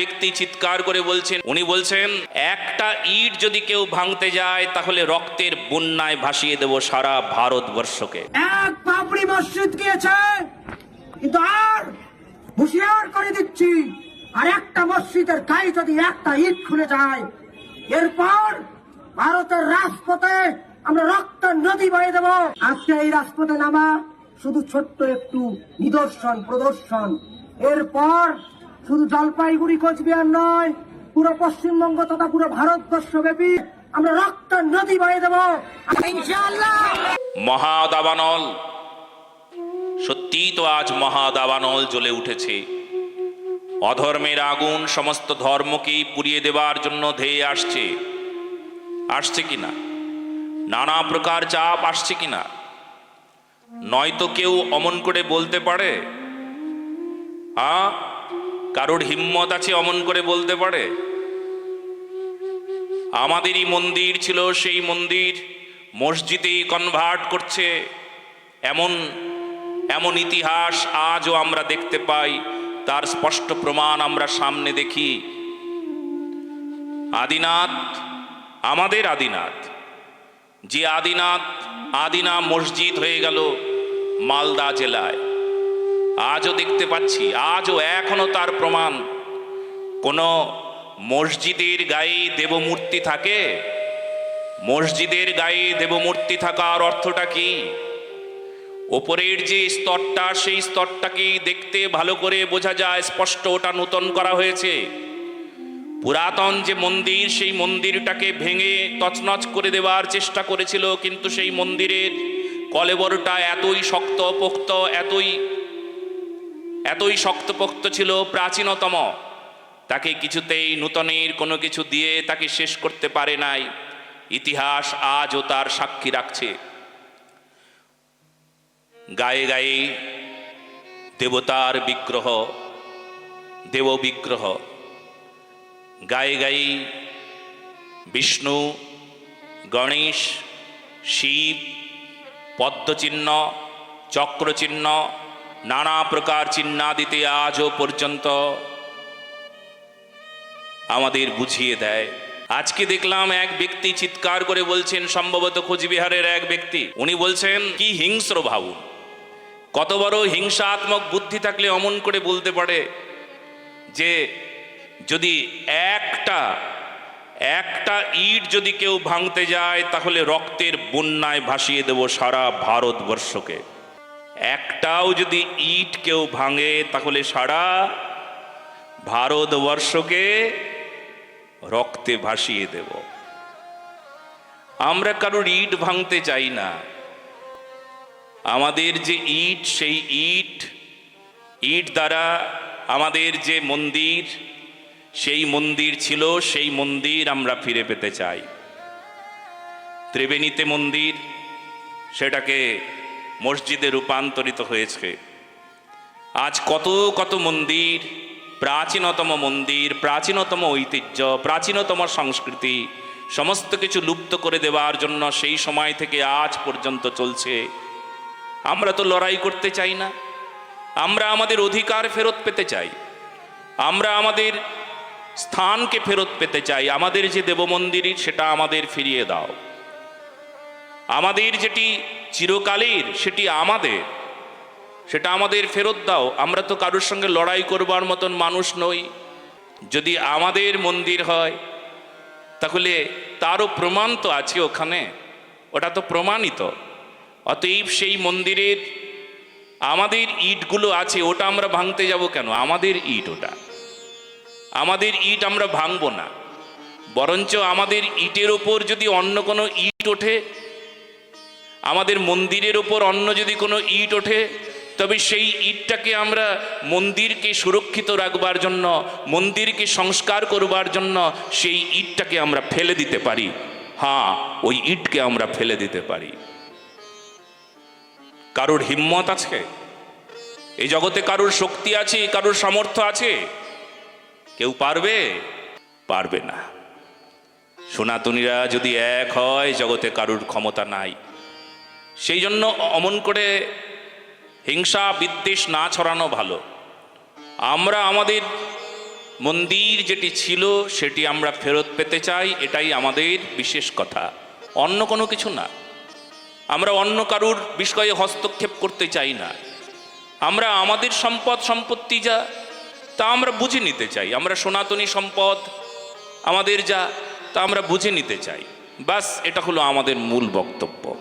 ব্যক্তি চিৎকার করে বলছেন, উনি বলছেন, একটা ইট যদি কেউ ভাঙতে যায়, তাহলে রক্তের বন্যায় ভাসিয়ে দেব সারা ভারতবর্ষকে। এক পাপড়ি মসজিদ গিয়েছে, কিন্তু আর হুঁশিয়ার করে দিচ্ছি, আর একটা মসজিদের গায়ে যদি একটা ইট খুলে যায়, এরপর ভারতের রাজপথে আমরা রক্তের নদী বয়ে দেব। আজকে এই রাজপথে নামা, শুধু ছোট্ট একটু নিদর্শন, প্রদর্শন। এরপর শুধু জলপাইগুড়ি, কোচবিহার নয়, পুরো পশ্চিমবঙ্গ তথা পুরো ভারতবর্ষ ব্যাপী আমরা রক্তের নদী বয়ে দেব। মহাদাবানল। সত্যিই তো আজ মহাদাবানল জ্বলে উঠেছে। অধর্মের আগুন সমস্ত ধর্মকেই পুড়িয়ে দেবার জন্য ধেয়ে আসছে। আসছে কিনা নানা প্রকার চাপ আসছে কিনা নয়তো কেউ অমন করে বলতে পারে? আ? কারোর হিম্মত আছে অমন করে বলতে পারে? আমাদেরই মন্দির ছিল সেই মন্দির, মসজিদেই কনভার্ট করছে। এমন এমন ইতিহাস আজও আমরা দেখতে পাই, তার স্পষ্ট প্রমাণ আমরা সামনে দেখি। আদিনাথ, আমাদের আদিনাথ। যে আদিনাথ, আদিনা মসজিদ হয়ে গেল মালদা জেলায়। আজও দেখতে পাচ্ছি, আজও এখনও তার প্রমাণ। কোনো মসজিদের গায়ে দেবমূর্তি থাকে? মসজিদের গায়ে দেবমূর্তি থাকার অর্থটা কি? ওপরের যে স্তরটা, সেই স্তরটাকে দেখতে ভালো করে বোঝা যায়, স্পষ্ট ওটা নূতন করা হয়েছে। পুরাতন যে মন্দির, সেই মন্দিরটাকে ভেঙে তছনছ করে দেওয়ার চেষ্টা করেছিল, কিন্তু সেই মন্দিরের কলেবরটা এতই শক্ত, পোক্ত, এতই এতই শক্তপোক্ত ছিল প্রাচীনতম। তাকে কিছুতেই নূতনের কোনো কিছু দিয়ে তাকে শেষ করতে পারে নাই। ইতিহাস আজও তার সাক্ষী রাখছে। গায়ে গায়ে দেবতার বিগ্রহ, দেব বিগ্রহ। গায়ে গায়ে বিষ্ণু, গণেশ, শিব, পদ্মচিহ্ন, চক্রচিহ্ন নানা প্রকার চিহ্নাদিতে আজও পর্যন্ত আমাদের বুঝিয়ে দেয়। আজকে দেখলাম এক ব্যক্তি চিৎকার করে বলছেন, সম্ভবত কোচবিহারের এক ব্যক্তি। উনি বলছেন, কি হিংস্র ভাবুন কত বড় হিংসাত্মক বুদ্ধি থাকলে অমন করে বলতে পারে যে, যদি একটা একটা ইট যদি কেউ ভাঙতে যায়, তাহলে রক্তের বন্যায় ভাসিয়ে দেব সারা ভারতবর্ষকে। একটাও যদি ইট কেউ ভাঙে, তাহলে সারা ভারতবর্ষকে রক্তে ভাসিয়ে দেব। আমরা কারোর ইট ভাঙতে চাই না। আমাদের যে ইট, সেই ইট ইট দ্বারা আমাদের যে মন্দির, সেই মন্দির ছিল, সেই মন্দির আমরা ফিরে পেতে চাই। ত্রিবেণীতে মন্দির, সেটাকে মসজিদে রূপান্তরিত হয়েছে। আজ কত কত মন্দির, প্রাচীনতম মন্দির, প্রাচীনতম ঐতিহ্য, প্রাচীনতম সংস্কৃতি, সমস্ত কিছু লুপ্ত করে দেওয়ার জন্য সেই সময় থেকে আজ পর্যন্ত চলছে। আমরা তো লড়াই করতে চাই না। আমরা আমাদের অধিকার ফেরত পেতে চাই। আমরা আমাদের স্থানকে ফেরত পেতে চাই। আমাদের যে দেবমন্দির, সেটা আমাদের ফিরিয়ে দাও। আমাদের যেটি চিরকালের, সেটি আমাদের। সেটা আমাদের ফেরত দাও। আমরা তো কারোর সঙ্গে লড়াই করবার মতন মানুষ নই। যদি আমাদের মন্দির হয়, তাহলে তারও প্রমাণ তো আছে ওখানে। ওটা তো প্রমাণিত। অতএব সেই মন্দিরের আমাদের ইটগুলো আছে, ওটা আমরা ভাঙতে যাব কেন? আমাদের ইট ওটা। আমাদের ইট আমরা ভাঙবো না। বরঞ্চ আমাদের ইটের ওপর যদি অন্য কোনো ইট ওঠে আমাদের মন্দিরের ওপর অন্য যদি কোনো ইট ওঠে, তবে সেই ইটটাকে আমরা মন্দিরকে সুরক্ষিত রাখবার জন্য, মন্দিরকে সংস্কার করবার জন্য সেই ইটটাকে আমরা ফেলে দিতে পারি। হ্যাঁ ওই ইটকে আমরা ফেলে দিতে পারি। কারোর হিম্মত আছে? এই জগতে কারোর শক্তি আছে, কারোর সামর্থ্য আছে? কেউ পারবে? পারবে না। সনাতনীরা যদি এক হয়, জগতে কারোর ক্ষমতা নাই। সেই জন্য অমন করে হিংসা, বিদ্বেষ না ছড়ানো ভালো। আমরা আমাদের মন্দির যেটি ছিল, সেটি আমরা ফেরত পেতে চাই, এটাই আমাদের বিশেষ কথা। অন্য কোনো কিছু না। আমরা অন্য কারুর বিষয়ে হস্তক্ষেপ করতে চাই না। আমরা আমাদের সম্পদ, সম্পত্তি যা, তা আমরা বুঝে নিতে চাই। আমরা সনাতনী সম্পদ, আমাদের যা, তা আমরা বুঝে নিতে চাই। বাস এটা হলো আমাদের মূল বক্তব্য।